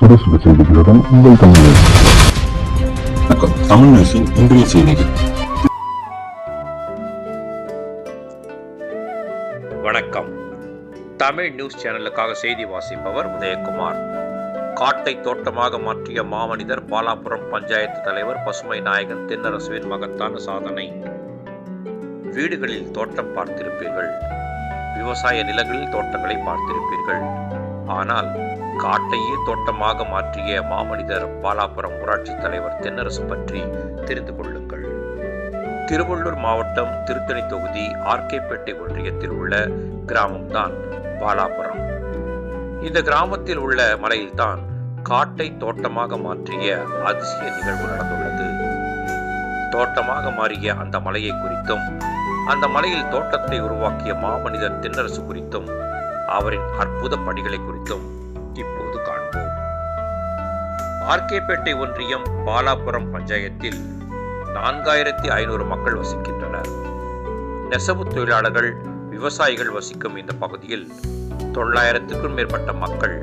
சுட செய்திகளுடன் உங்கள் தமிழ். வணக்கம். தமிழ் நியூஸின் இன்றைய செய்திகள் வணக்கம். தமிழ் நியூஸ் சேனலுக்காக செய்தி வாசிப்பவர் உதயகுமார். காட்டை தோட்டமாக மாற்றிய மாமனிதர் பாலாபுரம் பஞ்சாயத்து தலைவர் பசுமை நாயகன் தென்னரசுவின் மகத்தான சாதனை. வீடுகளில் தோட்டம் பார்த்திருப்பீர்கள். விவசாய நிலங்களில் தோட்டங்களை பார்த்திருப்பீர்கள். ஆனால் காட்டையே தோட்டமாக மாற்றிய மாமனிதர் பாலாபுரம் ஊராட்சி தலைவர் தென்னரசு பற்றி தெரிந்து கொள்ளுங்கள். திருவள்ளூர் மாவட்டம் திருத்தணி தொகுதி ஆர்கேப்பேட்டை ஒன்றியத்தில் உள்ள கிராமம்தான் பாலாபுரம். இந்த கிராமத்தில் உள்ள மலையில்தான் காட்டை தோட்டமாக மாற்றிய அதிசய நிகழ்வு நடந்துள்ளது. தோட்டமாக மாறிய அந்த மலையை குறித்தும் அந்த மலையில் தோட்டத்தை உருவாக்கிய மாமனிதர் தென்னரசு குறித்தும் அவரின் அற்புத பணிகளை குறித்தும் இப்போது காண்போம். ஆர்கேபேட்டை ஒன்றியம் பாலாபுரம் பஞ்சாயத்தில் நான்காயிரத்தி ஐநூறு மக்கள் வசிக்கின்றனர். நெசவு தொழிலாளர்கள் விவசாயிகள் வசிக்கும் இந்த பகுதியில் தொள்ளாயிரத்துக்கும் மேற்பட்ட மக்கள்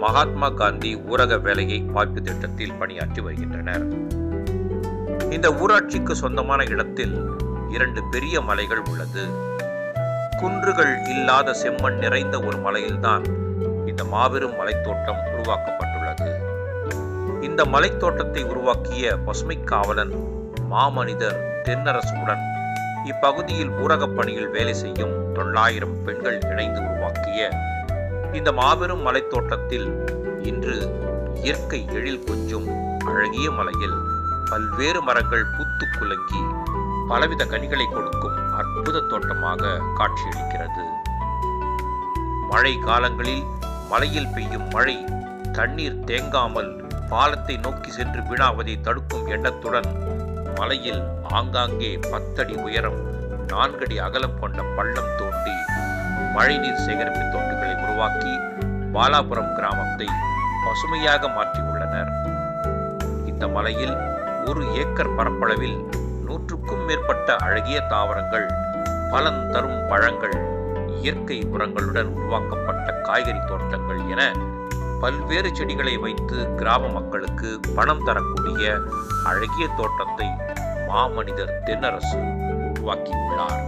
மகாத்மா காந்தி ஊரக வேலையை வாய்ப்பு திட்டத்தில் பணியாற்றி வருகின்றனர். இந்த ஊராட்சிக்கு சொந்தமான இடத்தில் இரண்டு பெரிய மலைகள் உள்ளது. குன்றுகள் இல்லாத செம்மண் நிறைந்த ஒரு மலையில்தான் இந்த மாபெரும் மலைத்தோட்டம் உருவாக்கப்பட்டுள்ளது. இந்த மலைத்தோட்டத்தை உருவாக்கிய பசுமை காவலன் மாமனிதர் தென்னரசுடன் இப்பகுதியில் ஊரகப் பணியில் வேலை செய்யும் தொள்ளாயிரம் பெண்கள் இணைந்து உருவாக்கிய இந்த மாபெரும் மலைத்தோட்டத்தில் இன்று இயற்கை எழில் கொஞ்சும் அழகிய மலையில் பல்வேறு மரங்கள் பூத்து குலங்கி பலவித கனிகளை கொடுக்கும் அற்புத தோட்டமாக காட்சியளிக்கிறது. மழை காலங்களில் மலையில் பெய்யும் மழை தண்ணீர் தேங்காமல் பாலத்தை நோக்கி சென்று வீணாவதை தடுக்கும் எண்ணத்துடன் மலையில் ஆங்காங்கே பத்தடி உயரம் நான்கடி அகலம் கொண்ட பள்ளம் தோண்டி மழைநீர் சேகரிப்பு தொண்டுகளை உருவாக்கி பாலாபுரம் கிராமத்தை பசுமையாக மாற்றியுள்ளனர் இந்த மலையில் ஒரு ஏக்கர் பரப்பளவில் நூற்றுக்கும் மேற்பட்ட அழகிய தாவரங்கள் பலன் தரும் பழங்கள் இயற்கை உரங்களுடன் உருவாக்கப்பட்ட காய்கறி தோட்டங்கள் என பல்வேறு செடிகளை வைத்து கிராம மக்களுக்கு பணம் தரக்கூடிய அழகிய தோட்டத்தை மாமனிதர் தென்னரசு உருவாக்கியுள்ளார்.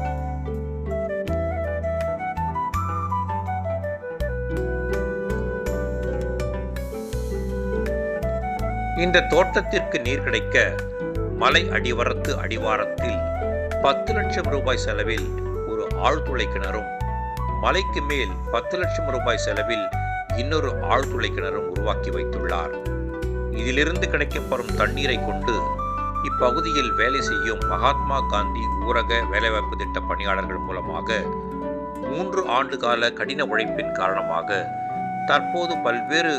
இந்த தோட்டத்திற்கு நீர் கிடைக்க மலை அடிவரத்து அடிவாரத்தில் பத்து லட்சம் ரூபாய் செலவில் ஒரு ஆழ்துளை கிணறும் மலைக்கு மேல் பத்து லட்சம் ரூபாய் செலவில் இன்னொரு ஆழ்துளை கிணறும் உருவாக்கி வைத்துள்ளார். இதிலிருந்து கிடைக்கப்பெறும் தண்ணீரை கொண்டு இப்பகுதியில் வேலை செய்யும் மகாத்மா காந்தி ஊரக வேலைவாய்ப்பு திட்ட பணியாளர்கள் மூலமாக மூன்று ஆண்டு கால கடின உழைப்பின் காரணமாக தற்போது பல்வேறு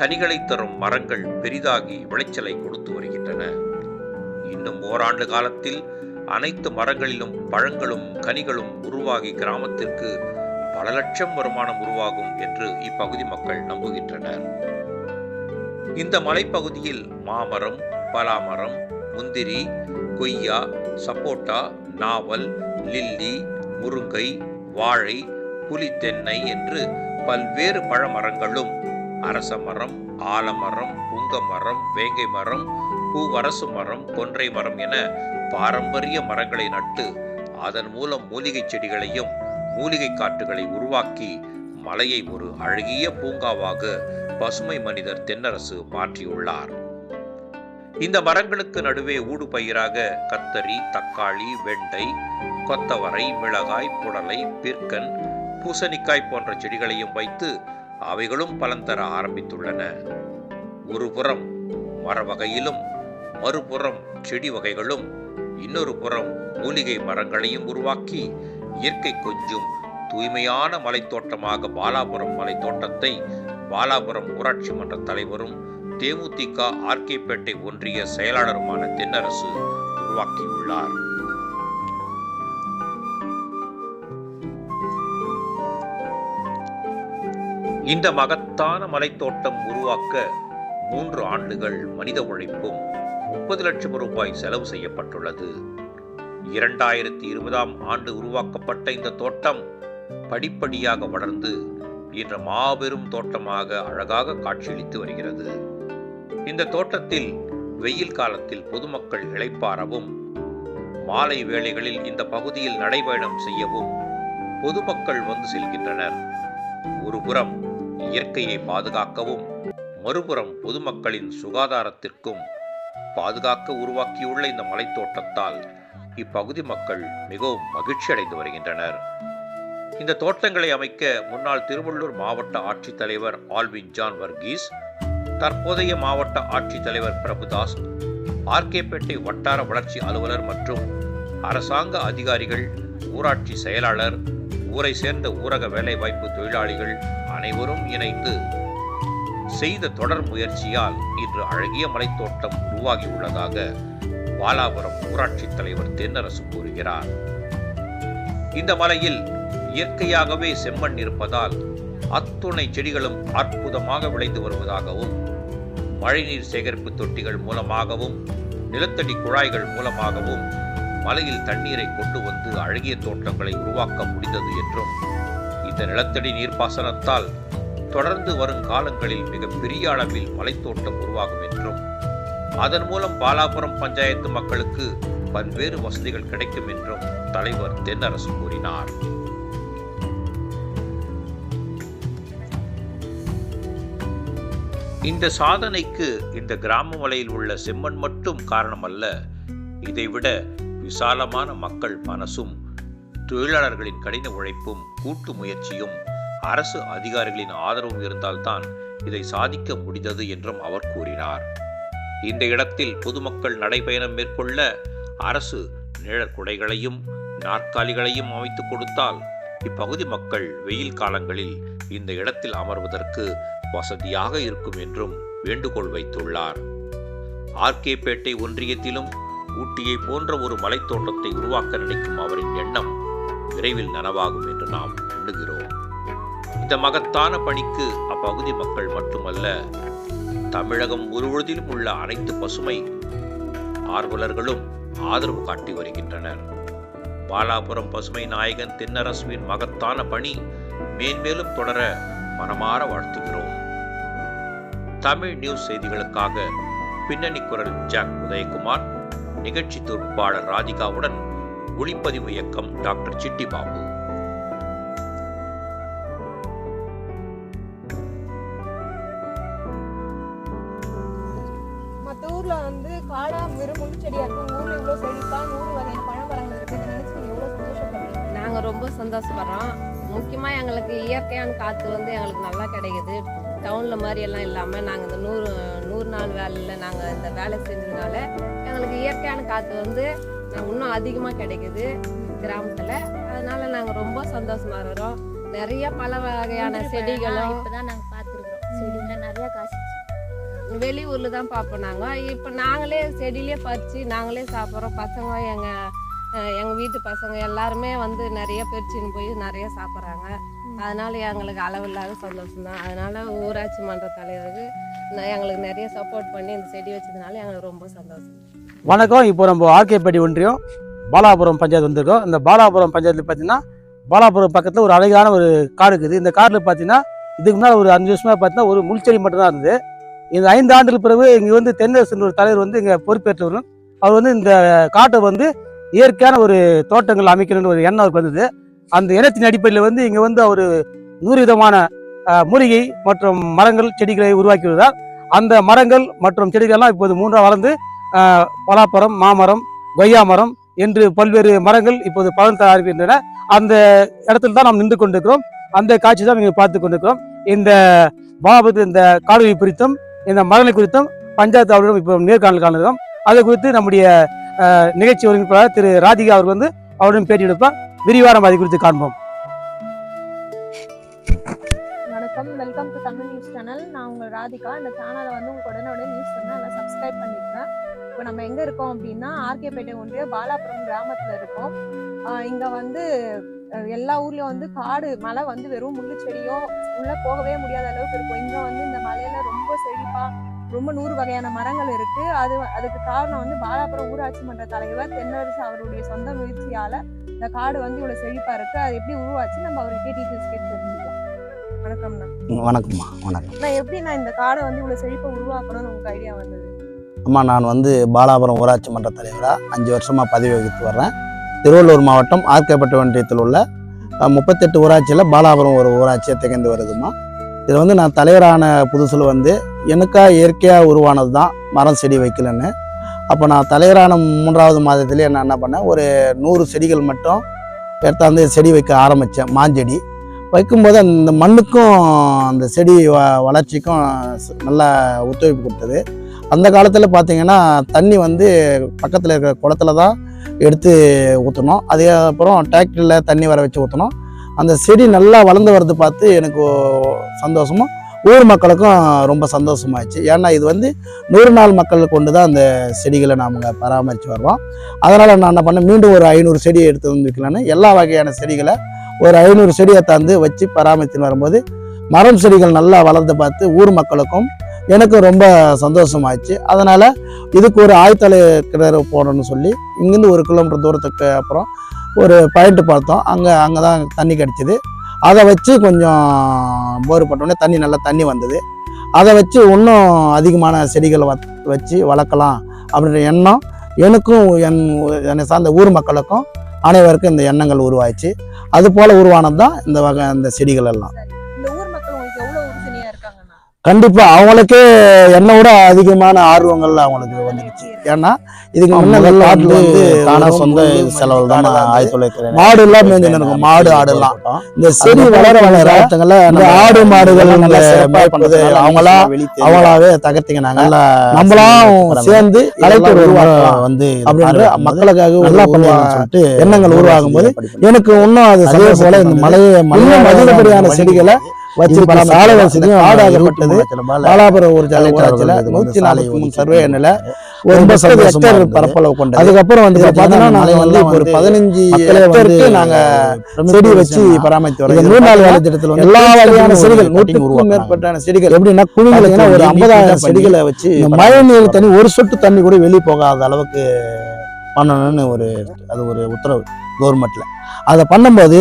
கனிகளை தரும் மரங்கள் பெரிதாகி விளைச்சலை கொடுத்து வருகின்றன. இன்னும் ஓராண்டு காலத்தில் அனைத்து மரங்களிலும் பழங்களும் கனிகளும் உருவாகி கிராமத்திற்கு பல லட்சம் வருமானம் உருவாகும் என்று இப்பகுதி மக்கள் நம்புகின்றனர். இந்த மலைப்பகுதியில் மாமரம் பலாமரம் முந்திரி கொய்யா சப்போட்டா நாவல் லில்லி முருங்கை வாழை புலித்தென்னை என்று பல்வேறு பழமரங்களும் அரச மரம் ஆலமரம் புங்க மரம் வேங்கை மரம் பூவரசு மரம் கொன்றை மரம் என பாரம்பரிய மரங்களை நட்டு அதன் மூலம் மூலிகை செடிகளையும் மூலிகை காட்டுகளை உருவாக்கி மலையை ஒரு அழகிய பூங்காவாக பசுமை மனிதர் தென்னரசு மாற்றியுள்ளார். இந்த மரங்களுக்கு நடுவே ஊடு பயிராக கத்தரி தக்காளி வெண்டை கொத்தவரை மிளகாய் புடலை பிற்கன் பூசணிக்காய் போன்ற செடிகளையும் வைத்து அவைகளும் பலன் தர ஆரம்பித்துள்ளன. ஒரு புறம் மர வகையிலும் மறுபுறம் செடி வகைகளும் இன்னொரு புறம் மூலிகை மரங்களையும் உருவாக்கி இயற்கை கொஞ்சும் தூய்மையான மலைத்தோட்டமாக பாலாபுரம் மலைத்தோட்டத்தை பாலாபுரம் ஊராட்சி மன்ற தலைவரும் தேமுதிக ஆர்கேப்பேட்டை ஒன்றிய செயலாளருமான தென்னரசு உருவாக்கியுள்ளார். இந்த மகத்தான மலைத்தோட்டம் உருவாக்க மூன்று ஆண்டுகள் மனித உழைப்பும் முப்பது லட்சம் ரூபாய் செலவு செய்யப்பட்டுள்ளது. இரண்டாயிரத்தி இருபதாம் ஆண்டு உருவாக்கப்பட்ட இந்த தோட்டம் படிப்படியாக வளர்ந்து என்ற மாபெரும் தோட்டமாக அழகாக காட்சியளித்து வருகிறது. இந்த தோட்டத்தில் வெயில் காலத்தில் பொதுமக்கள் இளைப்பாறவும் மாலை வேளைகளில் இந்த பகுதியில் நடைபயணம் செய்யவும் பொதுமக்கள் வந்து செல்கின்றனர். ஒருபுறம் இயற்கையை பாதுகாக்கவும் மறுபுறம் பொதுமக்களின் சுகாதாரத்திற்கும் பாதுகாக்க உருவாக்கியுள்ள இந்த மலைத்தோட்டத்தால் இப்பகுதி மக்கள் மிகவும் மகிழ்ச்சி அடைந்து வருகின்றனர். இந்த தோட்டங்களை அமைக்க முன்னாள் திருவள்ளூர் மாவட்ட ஆட்சித்தலைவர் ஆல்வின் ஜான் வர்கீஸ் தற்போதைய மாவட்ட ஆட்சித்தலைவர் பிரபுதாஸ் ஆர்கேபேட்டை வட்டார வளர்ச்சி அலுவலர் மற்றும் அரசாங்க அதிகாரிகள் ஊராட்சி செயலாளர் ஊரை சேர்ந்த ஊரக வேலைவாய்ப்பு தொழிலாளிகள் அனைவரும் இணைந்து செய்த தொடர் முயற்சியால் இன்று அழகிய மலைத்தோட்டம் உருவாகியுள்ளதாக பாலாபுரம் ஊராட்சி தலைவர் தென்னரசு கூறுகிறார். இந்த மலையில் இயற்கையாகவே செம்மண் இருப்பதால் அத்துணை செடிகளும் அற்புதமாக விளைந்து வருவதாகவும் மழைநீர் சேகரிப்பு தொட்டிகள் மூலமாகவும் நிலத்தடி குழாய்கள் மூலமாகவும் மலையில் தண்ணீரை கொண்டு வந்து அழகிய தோட்டங்களை உருவாக்க முடிந்தது என்றும் இந்த நிலத்தடி நீர்ப்பாசனத்தால் தொடர்ந்து வரும் காலங்களில் மிக பெரிய அளவில் மலைத்தோட்டம் உருவாகும் என்றும் அதன் மூலம் பாலாபுரம் பஞ்சாயத்து மக்களுக்கு பல்வேறு வசதிகள் கிடைக்கும் என்றும் தலைவர் தென்னரசு கூறினார். இந்த சாதனைக்கு இந்த கிராம மலையில் உள்ள செம்மண் மட்டும் காரணமல்ல இதைவிட விசாலமான மக்கள் மனசும் தொழிலாளர்களின் கடின உழைப்பும் கூட்டு முயற்சியும் அரசு அதிகாரிகளின் ஆதரவும் இருந்தால்தான் இதை சாதிக்க முடிந்தது என்றும் அவர் கூறினார். இந்த இடத்தில் பொதுமக்கள் நடைபயணம் மேற்கொள்ள அரசு நிழற்குடைகளையும் நாற்காலிகளையும் அமைத்துக் கொடுத்தால் இப்பகுதி மக்கள் வெயில் காலங்களில் இந்த இடத்தில் அமர்வதற்கு வசதியாக இருக்கும் என்றும் வேண்டுகோள் வைத்துள்ளார். ஆர்கேபேட்டை ஒன்றியத்திலும் ஊட்டியை போன்ற ஒரு மலைத்தோட்டத்தை உருவாக்க நினைக்கும் அவரின் எண்ணம் விரைவில் நனவாகும் என்று நாம் எண்ணுகிறோம். இந்த மகத்தான பணிக்கு அப்பகுதி மக்கள் மட்டுமல்ல தமிழகம் முழுவதிலும் உள்ள அனைத்து பசுமை ஆர்வலர்களும் ஆதரவு காட்டி வருகின்றனர். பாலாபுரம் பசுமை நாயகன் தென்னரசுவின் மகத்தான பணி மேன்மேலும் தொடர மனமாற வாழ்த்துகிறோம். தமிழ் நியூஸ் செய்திகளுக்காக பின்னணி குரல் ஜாக் உதயகுமார் நிகழ்ச்சி தொகுப்பாளர் ராதிகாவுடன் ஒளிப்பதிவு இயக்கம் டாக்டர் சிட்டி பாபு. ஊர்ல வந்து காடா வெறும் முள் செடியா இருக்கும். உங்க ஊர்ல இவ்வளவு செழிப்பா நூறு வகையான பழமரங்கள் இருக்கு இதை நினைச்சு நீங்க எவ்வளவு சந்தோஷப்படுறீங்க? நாங்கள் ரொம்ப சந்தோஷப்படுறோம். முக்கியமாக எங்களுக்கு இயற்கையான காற்று வந்து எங்களுக்கு நல்லா கிடைக்குது. டவுனில் மாதிரி எல்லாம் இல்லாமல் நாங்கள் இந்த நூறு நூறு நாள் வேலையில் நாங்கள் இந்த வேலை செஞ்சதுனால எங்களுக்கு இயற்கையான காற்று வந்து இன்னும் அதிகமாக கிடைக்குது கிராமத்தில். அதனால நாங்கள் ரொம்ப சந்தோஷமாக இருக்கிறோம். நிறைய பல வகையான செடிகளும் இப்பதான் நாங்க வெளியூரில் தான் பார்ப்போம் நாங்கள் இப்போ நாங்களே செடியிலே பறித்து நாங்களே சாப்பிட்றோம். பசங்க எங்கள் எங்கள் வீட்டு பசங்க எல்லாருமே வந்து நிறைய பறிச்சுன்னு போய் நிறைய சாப்பிட்றாங்க. அதனால எங்களுக்கு அளவில்லாத சந்தோஷம் தான். அதனால ஊராட்சி மன்ற தலைவருக்கு நான் எங்களுக்கு நிறைய சப்போர்ட் பண்ணி இந்த செடி வச்சதுனால எங்களுக்கு ரொம்ப சந்தோஷம். வணக்கம். இப்போ நம்ம ஆர்கேப்பட்டி ஒன்றியம் பாலாபுரம் பஞ்சாயத்து வந்திருக்கோம். இந்த பாலாபுரம் பஞ்சாயத்தில் பார்த்தீங்கன்னா பாலாபுரம் பக்கத்தில் ஒரு அழகான ஒரு காடு இருக்குது. இந்த காட்டில் பார்த்தீங்கன்னா இதுக்கு முன்னாடி ஒரு அஞ்சு வருஷமாக பார்த்தீங்கன்னா ஒரு முள்செடி மட்டும்தான் இருந்தது. இந்த ஐந்து ஆண்டுகள் பிறகு இங்கே வந்து தென்னரசன் ஒரு தலைவர் வந்து இங்கே பொறுப்பேற்றவரும் அவர் வந்து இந்த காட்டை வந்து இயற்கையான ஒரு தோட்டங்கள் அமைக்கணும்னு ஒரு எண்ணம் அவருக்கு வந்தது. அந்த எண்ணத்தின் அடிப்படையில் வந்து இங்கே வந்து அவர் நூறு விதமான மூலிகை மற்றும் மரங்கள் செடிகளை உருவாக்கி வருகிறார். அந்த மரங்கள் மற்றும் செடிகள்லாம் இப்போது மூன்றாக வளர்ந்து பலாப்பரம் மாமரம் கொய்யா மரம் என்று பல்வேறு மரங்கள் இப்போது பலன் தயாரிக்கின்றன அந்த இடத்துல தான் நாம் நின்று கொண்டிருக்கிறோம். அந்த காட்சி தான் இங்கே பார்த்து கொண்டிருக்கிறோம். இந்த பாபத்து இந்த காடுகளை குறித்தும் இந்த மரங்களை குறித்தும் பஞ்சாயத்து அவரிடம் இப்போ நேர்காணல் காணுகிறோம் அதை குறித்து நம்முடைய நிகழ்ச்சி ஒருங்கிணைப்பாளர் திரு ராதிகா அவர் வந்து அவருடன் பேட்டி எடுப்பார். விரிவாக நம்ம அதை குறித்து காண்போம். வணக்கம். Welcome to Tamil news channel நான் உங்கள் ராதிகா. இந்த சேனலை வந்து உங்களுக்கு உடனே உடனே நியூஸ் பண்ண எல்லாம் சப்ஸ்கிரைப் பண்ணிக்கங்க இப்போ நம்ம எங்கே இருக்கோம் அப்படின்னா ஆர்கேபேட்டை ஒன்றிய பாலாபுரம் கிராமத்தில் இருக்கோம். இங்கே இங்க வந்து எல்லா ஊர்லயும் வந்து காடு மழை வந்து வெறும் முள்ளு செடியோ உள்ள போகவே முடியாத அளவுக்கு இருக்கும். இங்க வந்து இந்த மலையில ரொம்ப செழிப்பா ரொம்ப நூறு வகையான மரங்கள் இருக்கு. அது அதுக்கு காரணம் வந்து பாலாபுரம் ஊராட்சி மன்ற தலைவர் தென்னரசு அவருடைய சொந்த முயற்சியால இந்த காடு வந்து இவ்வளவு செழிப்பா இருக்கு. அது எப்படி உருவாச்சு நம்ம அவர்கிட்ட டீட்டெயில்ஸ் கேட்டு தெரிஞ்சுக்கலாம். வணக்கம்ண்ணா வணக்கம்மா வணக்கம். நான் எப்படிண்ணா இந்த காடை வந்து இவ்வளவு செழிப்பை உருவாக்கணும்னு உங்களுக்கு ஐடியா வந்தது? அம்மா நான் வந்து பாலாபுரம் ஊராட்சி மன்ற தலைவராக அஞ்சு வருஷமாக பதவி வகித்து வர்றேன். திருவள்ளூர் மாவட்டம் ஆர்கேப்பட்டு ஒன்றியத்தில் உள்ள முப்பத்தெட்டு ஊராட்சியில் பாலாபுரம் ஒரு ஊராட்சியாக திகழ்ந்து வருதுமா இதில் வந்து நான் தலைவரான புதுசில் வந்து எனக்காக இயற்கையாக உருவானது தான் மரம் செடி வைக்கலன்னு. அப்போ நான் தலைவரான மூன்றாவது மாதத்துலேயே நான் என்ன பண்ணேன்? ஒரு நூறு செடிகள் மட்டும் எடுத்தாந்து செடி வைக்க ஆரம்பித்தேன் மாஞ்செடி வைக்கும்போது அந்த மண்ணுக்கும் அந்த செடி வ வளர்ச்சிக்கும் நல்லா ஒத்துழைப்பு கொடுத்தது. அந்த காலத்தில் பார்த்தீங்கன்னா தண்ணி வந்து பக்கத்தில் இருக்கிற குளத்துல தான் எடுத்து ஊற்றணும் அதுக்கப்புறம் டிராக்டரில் தண்ணி வர வச்சு ஊற்றணும் அந்த செடி நல்லா வளர்ந்து வரது பார்த்து எனக்கு சந்தோஷமும் ஊர் மக்களுக்கும் ரொம்ப சந்தோஷமாயிடுச்சு. ஏன்னா இது வந்து நூறு நாள் மக்கள் கொண்டு தான் அந்த செடிகளை நாம் பராமரித்து வர்றோம் அதனால் நான் என்ன பண்ணேன் மீண்டும் ஒரு ஐநூறு செடி எடுத்து வந்துக்கலான்னு எல்லா வகையான செடிகளை ஒரு ஐநூறு செடியை தந்து வச்சு பராமரித்துன்னு வரும்போது மரம் செடிகள் நல்லா வளர்ந்து பார்த்து ஊர் மக்களுக்கும் எனக்கும் ரொம்ப சந்தோஷமாயிடுச்சு. அதனால் இதுக்கு ஒரு ஆழ்த்தலை கிணறு போடணும்னு சொல்லி இங்கேருந்து ஒரு கிலோமீட்டர் தூரத்துக்கு அப்புறம் ஒரு பாயிண்ட் பார்த்தோம். அங்கே அங்கே தான் தண்ணி கிடச்சிது. அதை வச்சு கொஞ்சம் போர் போட்டோடனே தண்ணி நல்லா தண்ணி வந்தது. அதை வச்சு இன்னும் அதிகமான செடிகளை வ வச்சு வளர்க்கலாம் அப்படின்ற எண்ணம் எனக்கும் என் என்னை சார்ந்த ஊர் மக்களுக்கும் அனைவருக்கும் இந்த எண்ணங்கள் உருவாச்சு அது போல் உருவானது தான் இந்த வகை இந்த செடிகள் எல்லாம். சரி. இந்த ஊர் மக்கள் உங்களுக்கு எவ்வளவு உறுதுணையா இருக்காங்கண்ணா? கண்டிப்பா அவங்களுக்கே என்னை விட அதிகமான ஆர்வங்கள் அவங்களுக்கு வந்துடுச்சு. ஏன்னா இதுக்கு முன்ன முதல்ல காட்டுல வந்து வந்து தானா வெறும் சொந்த செலவு தான் ஆயிரத்தி தொள்ளாயிரத்தி மாடு எல்லாம் மேய்ஞ்சுன்னு இருக்கும் மாடு ஆடு எல்லாம் இந்த செடி வளர வளர இந்த ஆடு மாடுகள் மேய்ப்பது அவங்களா அவங்களாவே தகர்த்திக்கினாங்க. நம்மளாம் சேர்ந்து கலைப்பு உருவாக்கலாம் வந்து அப்படின்ற மக்களுக்காக நல்லா பண்ணுவாங்க சொல்லிட்டு எண்ணங்கள் உருவாகும் போது எனக்கு இன்னும் அது போல இந்த மலையை இன்னும் அதிகப்படியான செடிகளை வச்சு சாலை வசதியும் ஆடாகப்பட்டது பாலாபுரம் ஒரு ஊராட்சியில் நூற்றி நாற்பத்தி மூணு சர்வே எண்ணில் ஒரு முப்பது ஹெக்டேர். பரப்பளவு அதுக்கப்புறம் வந்து பார்த்தீங்கன்னா நாங்கள் வந்து ஒரு பதினஞ்சு ஹெக்டேருக்கு நாங்கள் செடி வச்சு பராமரித்து வரோம் நூறு நாள் வேலை திட்டத்தில் வந்து எல்லா வகையான ஒரு செடிகள் நூற்றுக்கும். மேற்பட்டான செடிகள். எப்படின்னா பார்த்தீங்கன்னா ஒரு ஐம்பதாயிரம் செடிகளை வச்சு மழை நீர் தண்ணி ஒரு சொட்டு தண்ணி கூட வெளியே போகாத அளவுக்கு பண்ணணும்னு ஒரு அது ஒரு உத்தரவு. கவர்மெண்ட்ல. அதை பண்ணும்போது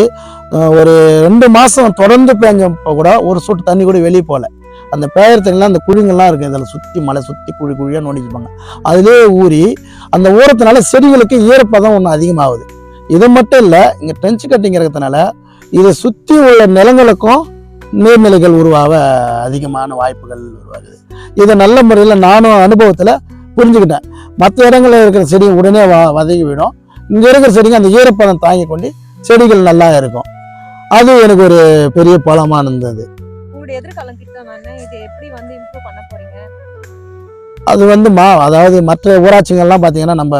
ஒரு ரெண்டு மாசம் தொடர்ந்து பேஞ்சப்போ கூட ஒரு சொட்டு தண்ணி கூட வெளியே போகல. அந்த பெயர் தண்ணிலாம் அந்த குழிங்கள்லாம் இருக்கு இதில் சுற்றி மலை சுற்றி குழி குழியாக நோண்டிச்சுப்பாங்க அதுலேயே ஊறி அந்த ஊரத்தினால செடிகளுக்கு ஈரப்பதம் ஒன்று அதிகமாகுது. இது மட்டும் இல்லை இங்கே ட்ரென்ச் கட்டிங் இருக்கிறதுனால இதை சுற்றி உள்ள நிலங்களுக்கும் நீர்நிலைகள் உருவாக அதிகமான வாய்ப்புகள் உருவாகுது. இதை நல்ல முறையில் நானும் அனுபவத்தில் புரிஞ்சுக்கிட்டேன். மற்ற இடங்களில் இருக்கிற செடி உடனே வ வதங்கி விடும் இங்கே இருக்கிற செடிங்க அந்த ஈரப்பதம் தாங்கி கொண்டு செடிகள் நல்லா இருக்கும். அது எனக்கு ஒரு பெரிய பலமாக இருந்தது. அது வந்து மா அதாவது மற்ற ஊராட்சிகள்லாம் பார்த்தீங்கன்னா நம்ம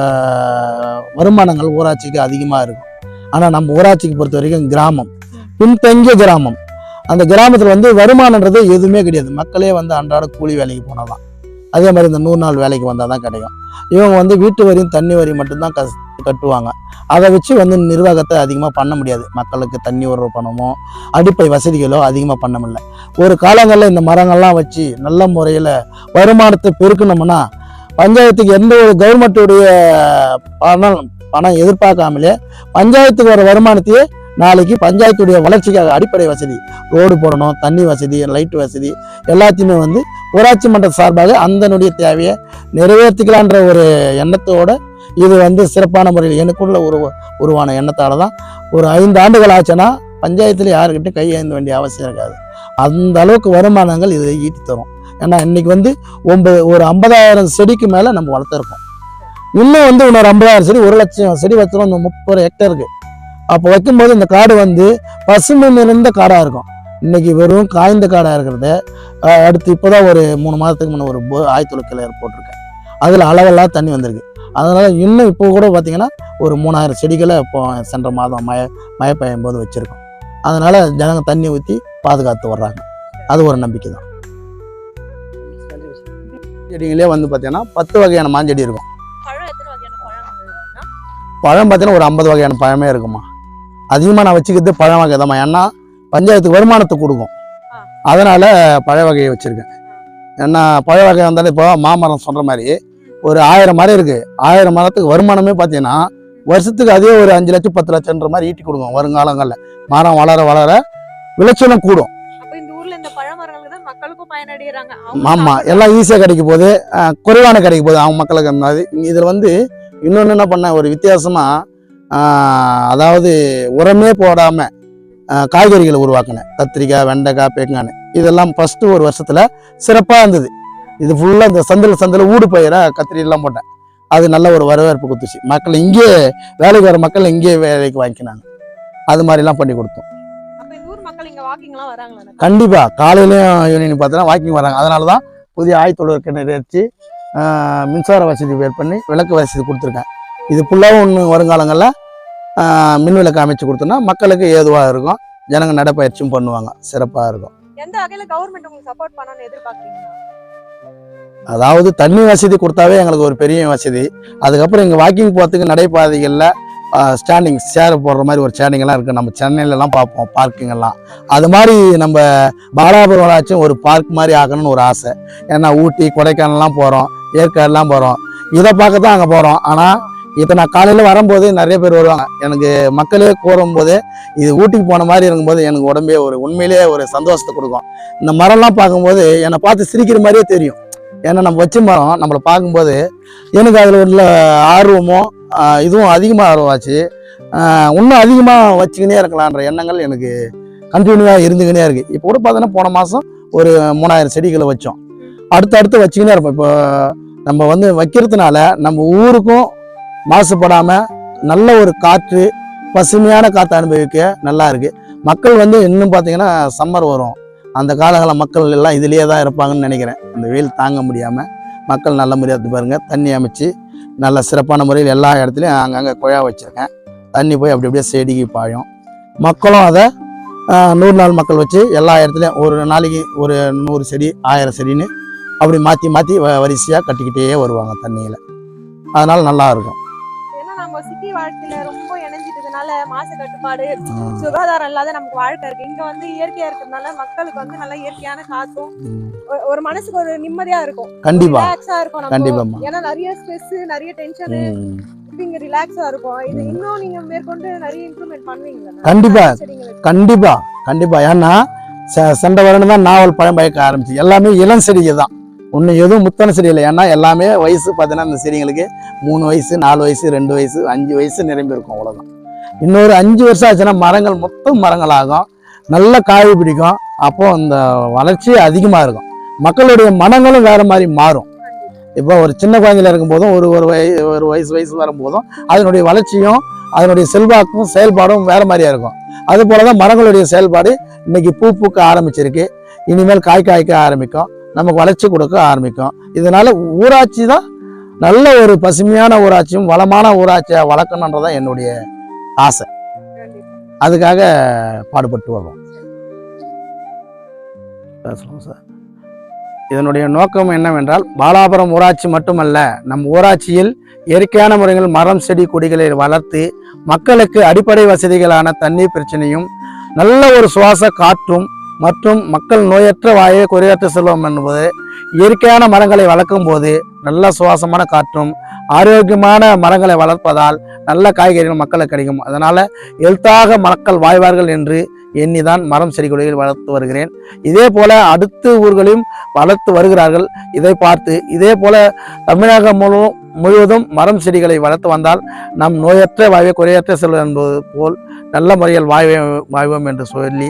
வருமானங்கள் ஊராட்சிக்கு அதிகமாக இருக்கும். ஆனால் நம்ம ஊராட்சிக்கு பொறுத்த வரைக்கும் கிராமம். பின்தங்கிய கிராமம். அந்த கிராமத்தில் வந்து வருமானன்றது எதுவுமே கிடையாது. மக்களே வந்து அன்றாட கூலி வேலைக்கு போனால் தான் அதே மாதிரி இந்த நூறு நாள் வேலைக்கு வந்தால் தான் கிடைக்கும். இவங்க வந்து வீட்டு வரியும் தண்ணி வரி மட்டும்தான் கஸ் கட்டுவாங்க. அதை வச்சு வந்து நிர்வாகத்தை அதிகமாக பண்ண முடியாது. மக்களுக்கு தண்ணி உறவு பணமோ அடிப்படை வசதிகளோ அதிகமாக பண்ண முடியல. ஒரு காலங்களில் இந்த மரங்கள்லாம் வச்சு நல்ல முறையில் வருமானத்தை பெருக்கணும்னா பஞ்சாயத்துக்கு எந்த ஒரு கவர்மெண்ட்டுடைய பணம் பணம் எதிர்பார்க்காமலே பஞ்சாயத்துக்கு வர வருமானத்தையே நாளைக்கு பஞ்சாயத்துடைய வளர்ச்சிக்காக அடிப்படை வசதி ரோடு போடணும் தண்ணி வசதி லைட் வசதி எல்லாத்தையுமே வந்து ஊராட்சி மன்ற சார்பாக அந்தனுடைய தேவையை நிறைவேற்றிக்கலான்ற ஒரு எண்ணத்தோட இது வந்து சிறப்பான முறையில் எனக்குள்ள ஒரு உருவான எண்ணத்தால் தான் ஒரு ஐந்து ஆண்டுகள் ஆச்சுன்னா பஞ்சாயத்தில் யாருக்கிட்ட கையேந்த வேண்டிய அவசியம் இருக்காது. அந்த அளவுக்கு வருமானங்கள் இதை ஈட்டி தரும். ஏன்னா இன்றைக்கி வந்து ஒன்பது ஒரு ஐம்பதாயிரம் செடிக்கு மேலே நம்ம வளர்த்துருக்கோம். இன்னும் வந்து இன்னொரு ஐம்பதாயிரம் செடி ஒரு லட்சம் செடி வச்சிரும் இந்த முப்பது ஹெக்டருக்கு. அப்போ வைக்கும்போது இந்த காடு வந்து பசுமை நிறைந்த காடாக இருக்கும். இன்னைக்கு வெறும் காய்ந்த காடாக இருக்கிறத அடுத்து இப்போதான் ஒரு மூணு மாதத்துக்கு முன்னே ஒரு போ ஆய்த்துளை கிளர் போட்டிருக்கேன். அதில் அளவெல்லாம் தண்ணி வந்திருக்கு. அதனால் இன்னும் இப்போ கூட பார்த்தீங்கன்னா ஒரு மூணாயிரம் செடிகளை இப்போ சென்ற மாதம் மழை மழை பெய்யும் போது வச்சுருக்கோம். அதனால் ஜனங்க தண்ணி ஊற்றி பாதுகாத்து வர்றாங்க. அது ஒரு நம்பிக்கை தான். செடிங்களே வந்து பார்த்தீங்கன்னா பத்து வகையான மாஞ்செடி இருக்கும். பழம் பார்த்தீங்கன்னா ஒரு ஐம்பது வகையான பழமே இருக்குமா? அதிகமாக நான் வச்சுக்கிறது பழம் வகை தான் ஏன்னா பஞ்சாயத்துக்கு வருமானத்தை கொடுக்கும். அதனால பழ வகையை வச்சிருக்கேன். ஏன்னா பழ வகை வந்தாலும் இப்போ மாமரம் சொல்ற மாதிரி ஒரு ஆயிரம் மரம் இருக்கு. ஆயிரம் மரத்துக்கு வருமானமே பார்த்தீங்கன்னா வருஷத்துக்கு அதே ஒரு அஞ்சு லட்சம் பத்து லட்சம்ன்ற மாதிரி ஈட்டி கொடுக்கும் வருங்காலங்களில். மரம் வளர வளர விளைச்சலும் கூடும். ஆமாம். எல்லாம் ஈஸியாக கிடைக்கும் போது அஹ், குறைவான கிடைக்கும் போது அவங்க மக்களுக்கு மாதிரி. இதில் வந்து இன்னொன்று என்ன பண்ண ஒரு வித்தியாசமாக அதாவது உரமே போடாமல் காய்கறிகளை உருவாக்கினேன் கத்திரிக்காய் வெண்டைக்காய் பேங்கானு இதெல்லாம் ஃபஸ்ட்டு ஒரு வருஷத்தில் சிறப்பாக இருந்தது. இது ஃபுல்லாக இந்த சந்தில் சந்தில் ஊடு பயிராக கத்திரியெல்லாம் போட்டேன். அது நல்ல ஒரு வரவேற்பு கொடுத்துச்சு. மக்கள் இங்கே வேலைக்கு வர மக்கள் இங்கே வேலைக்கு வாங்கிக்கினாங்க. அது மாதிரிலாம் பண்ணி கொடுத்தோம். கண்டிப்பாக காலையிலையும் ஈவினிங் பார்த்தோன்னா வாக்கிங் வராங்க. அதனால தான் புதிய ஆயத்தொழில் கிணறு வச்சு மின்சார வசதி பேர் பண்ணி விளக்கு வசதி கொடுத்துருக்கேன். இது ஃபுல்லாகவும் ஒன்று வருங்காலங்களில் ஆஹ், மின் விளக்கு அமைச்சு கொடுத்தோன்னா மக்களுக்கு ஏதுவாக இருக்கும்? ஜனங்க நடைப்பயிற்சியும் பண்ணுவாங்க. சிறப்பாக இருக்கும். எந்த வகையில கவர்மெண்ட் உங்களுக்கு சப்போர்ட் பண்ணணும்னு எதிர்பார்க்குறீங்க? அதாவது தண்ணி வசதி கொடுத்தாவே எங்களுக்கு ஒரு பெரிய வசதி. அதுக்கப்புறம் இங்கே வாக்கிங் போகிறதுக்கு நடைபாதைகளில் ஸ்டாண்டிங் சேர் போடுற மாதிரி ஒரு ஸ்டாண்டிங் எல்லாம் இருக்குது நம்ம சென்னையிலலாம் பார்ப்போம் பார்க்கிங் எல்லாம். அது மாதிரி நம்ம பாலாபுரம் வளாச்சும் ஒரு பார்க் மாதிரி ஆக்கணும்னு ஒரு ஆசை. ஏன்னா ஊட்டி கொடைக்கானல்லாம் போகிறோம் ஏற்காடுலாம் போகிறோம் இதை பார்க்க தான் அங்கே போகிறோம் ஆனால் இப்போ நான் காலையில் வரும்போது நிறைய பேர் வருவாங்க. எனக்கு மக்களே கூறும்போது இது ஊட்டிக்கு போன மாதிரி இருக்கும்போது எனக்கு உடம்பே ஒரு உண்மையிலேயே ஒரு சந்தோஷத்தை கொடுக்கும். இந்த மரம்லாம் பார்க்கும்போது என்னை பார்த்து சிரிக்கிற மாதிரியே தெரியும். ஏன்னா நம்ம வச்ச மரம் நம்மளை பார்க்கும்போது எனக்கு அதில் உள்ள ஆர்வமும் இதுவும் அதிகமாக ஆர்வமாச்சு. இன்னும் அதிகமாக வச்சுக்கினே இருக்கலான்ற எண்ணங்கள் எனக்கு கண்டினியூவாக இருந்துக்கினே இருக்குது இப்போ கூட பார்த்தோன்னா போன மாதம் ஒரு மூணாயிரம் செடிகளை வச்சோம். அடுத்து அடுத்து வச்சுக்கினே இருப்போம். இப்போ நம்ம வந்து வைக்கிறதுனால நம்ம ஊருக்கும் மாசுபடாமல் நல்ல ஒரு காற்று பசுமையான காற்று அனுபவிக்க நல்லா இருக்குது மக்கள் வந்து இன்னும் பார்த்தீங்கன்னா சம்மர் வரும். அந்த காலகால மக்கள் எல்லாம் இதுலேயே தான் இருப்பாங்கன்னு நினைக்கிறேன். அந்த வெயில் தாங்க முடியாமல் மக்கள் நல்ல முறையாக பாருங்கள் தண்ணி அமைச்சு நல்ல சிறப்பான முறையில் எல்லா இடத்துலையும் அங்கங்கே குழா வச்சுருக்கேன். தண்ணி போய் அப்படி அப்படியே செடிக்கு பாயும். மக்களும் அதை நூறு நாள் மக்கள் வச்சு எல்லா இடத்துலையும் ஒரு நாளைக்கு ஒரு நூறு செடி ஆயிரம் செடின்னு அப்படி மாற்றி மாற்றி வரிசையாக கட்டிக்கிட்டே வருவாங்க தண்ணியில். அதனால் நல்லா இருக்கும். சிட்டி வாழ்க்கையில ரொம்ப இணைஞ்சிட்டதுனால மாசு கட்டுப்பாடு சுகாதாரம் இல்லாத நமக்கு வாழ்க்கை இருக்கு. இங்க வந்து இயற்கையா இருக்கிறதுனால மக்களுக்கு வந்து நல்ல இயற்கையான காத்தும் ஒரு மனசுக்கு ஒரு நிம்மதியா இருக்கும். கண்டிப்பா. ரிலாக்ஸா இருக்கும் நம்ம. கண்டிப்பாம்மா ஏன்னா நிறைய ஸ்ட்ரெஸ் நிறைய டென்ஷன். இங்க ரிலாக்ஸா இருக்கும். இது. இன்னும் நீங்க மேற்கொண்டு நிறைய இம்ப்ரூவ்மெண்ட் பண்ணுவீங்களா கண்டிப்பா. கண்டிப்பா. கண்டிப்பா. ஏன்னா செ- சென்ற வருடம் தான் நாவல் பழம் பயக்க ஆரம்பிச்சு. எல்லாமே இளம் செடிகள் தான். ஒன்று எதுவும் முத்தன செடி இல்லை. ஏன்னா எல்லாமே வயசு பார்த்தீங்கன்னா இந்த செடிங்களுக்கு மூணு வயசு நாலு வயசு ரெண்டு வயசு அஞ்சு வயசு நிரம்பி இருக்கும் அவ்வளோதான் இன்னொரு அஞ்சு வருஷம் ஆச்சுன்னா மரங்கள் மொத்தம் மரங்கள் ஆகும் நல்ல காய் பிடிக்கும். அப்போ அந்த வளர்ச்சி அதிகமாக இருக்கும். மக்களுடைய மனங்களும் வேறு மாதிரி மாறும். இப்போ ஒரு சின்ன குழந்தையில இருக்கும்போதும் ஒரு ஒரு வய ஒரு வயசு வயசு வரும்போதும் அதனுடைய வளர்ச்சியும் அதனுடைய செல்வாக்கும் செயல்பாடும் வேறு மாதிரியாக இருக்கும். அது போல தான் மரங்களுடைய செயல்பாடு இன்னைக்கு பூ பூக்க ஆரம்பிச்சிருக்கு. இனிமேல் காய் காய்க்க ஆரம்பிக்கும். நமக்கு வளர்ச்சி கொடுக்க ஆரம்பிக்கும். இதனால் ஊராட்சி தான் நல்ல ஒரு பசுமையான ஊராட்சியும் வளமான ஊராட்சியை வளர்க்கணுன்றதான் என்னுடைய ஆசை. அதுக்காக பாடுபட்டு வரோம் சார். இதனுடைய நோக்கம் என்னவென்றால் பாலாபுரம் ஊராட்சி மட்டுமல்ல நம் ஊராட்சியில் இயற்கையான முறையில் மரம் செடி கொடிகளை வளர்த்து மக்களுக்கு அடிப்படை வசதிகளான தண்ணீர் பிரச்சனையும் நல்ல ஒரு சுவாச காற்றும் மற்றும் மக்கள் நோயற்ற வாயை குறையற்ற செல்வம் என்பது இயற்கையான மரங்களை வளர்க்கும் போது நல்ல சுவாசமான காற்றும் ஆரோக்கியமான மரங்களை வளர்ப்பதால் நல்ல காய்கறிகள் மக்களுக்கு கிடைக்கும். அதனால் எழுத்தாக மக்கள் வாய்வார்கள் என்று எண்ணிதான் மரம் செடி கொடிகள் வளர்த்து வருகிறேன். இதே போல அடுத்த ஊர்களையும் வளர்த்து வருகிறார்கள். இதை பார்த்து இதே போல தமிழகம் முழு முழுவதும் மரம் செடிகளை வளர்த்து வந்தால் நம் நோயற்ற வாய்வை குறையற்ற செல்வம் என்பது போல் நல்ல முறையில் வாழ்வே வாய்வோம் என்று சொல்லி